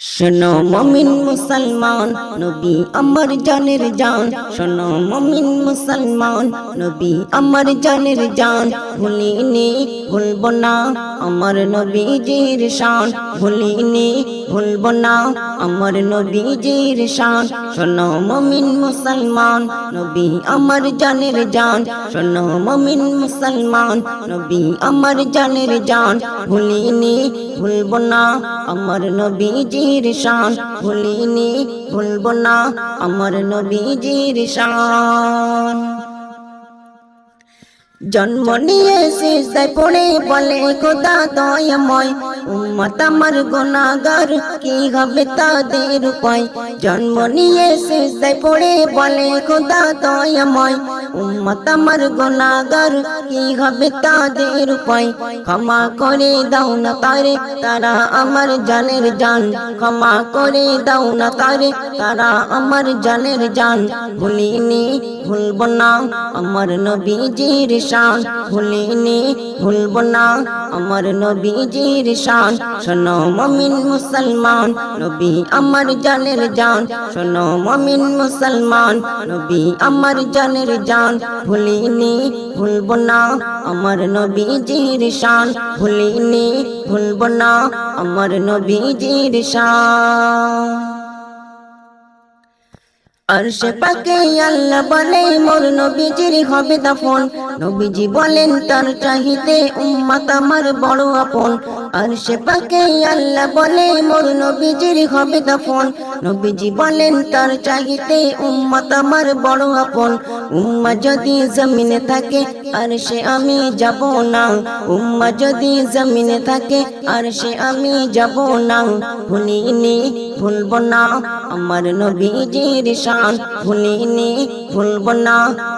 শোনো মমিন মুসলমান, নবী আমার জানের জান। শোনো মমিন মুসলমান, নবী আমার জানের জান। ভুলিনি ভুলব না। আমার নবীজির শান ভুলিনি, ভুলব না। আমার নবীজির শান, শোনো মমিন মুসলমান, নবী আমার জানের জান। শোনো মমিন মুসলমান, নবী আমার জানের জান ভুলিনি, ভুলব না। আমার নবীজির শান ভুলিনি, ভুলব না। আমার নবীজির শান। জন্ম নিয়ে শেষদায় পড়ে বলে খোদা দয়াময়, উম্মত আমার গুনাহগার, কি হবে তাদের উপায়? জন্ম নিয়ে শেষদায় পড়ে বলে খোদা দয়াময় উম্মত আমার গোনাগার কি হবে তাদের উপায়? ক্ষমা করে দাও না তারে, তারা আমার জানের জান। ক্ষমা করে দাও না তারে, তারা আমার জানের জান। ভুলিনি, ভুলব না আমার নবীজির শান। ভুলিনি, ভুলব না আমার নবীজির শান। শোনো মমিন মুসলমান, নবী আমার জানের জান। শোনো মমিন মুসলমান, নবী আমার জানের জান। ভুলিনি, ভুলব না আমার নবীজির শান। ভুলিনি, ভুলব না আমার নবীজির শান। আরশে পাকে আল্লাহ বলে, মোর নবীজির হবে দাফন। নবীজি বলেন, তার চাহিতে উম্মাত আমার বড় আপন। আরশে পাকে আল্লাহ বলে, মোর নবীজির হবে নবীজি বলেন, তার চাহিতে উম্মত আমার বড় আপন। উম্মা যদি জমিনে থাকে, আর সে আমি যাব না। উম্মা যদি জমিনে থাকে, আর সে আমি যাব না। ভুলিনি ভুলব না, আমার নবীজির শান। ভুলিনি ভুলব না,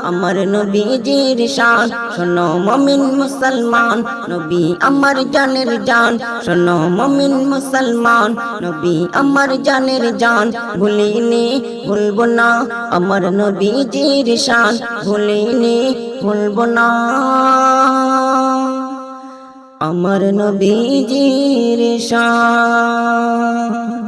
আমার নবীজির শান। শোনো, মমিন মুসলমান, নবী আমার জানের জান। শোনো মমিন মুসলমান, নবী আমার জানের জান। ভুলিনি, ভুলব না আমার নবীজির শান। ভুলিনি, ভুলব না আমার নবীজির শান।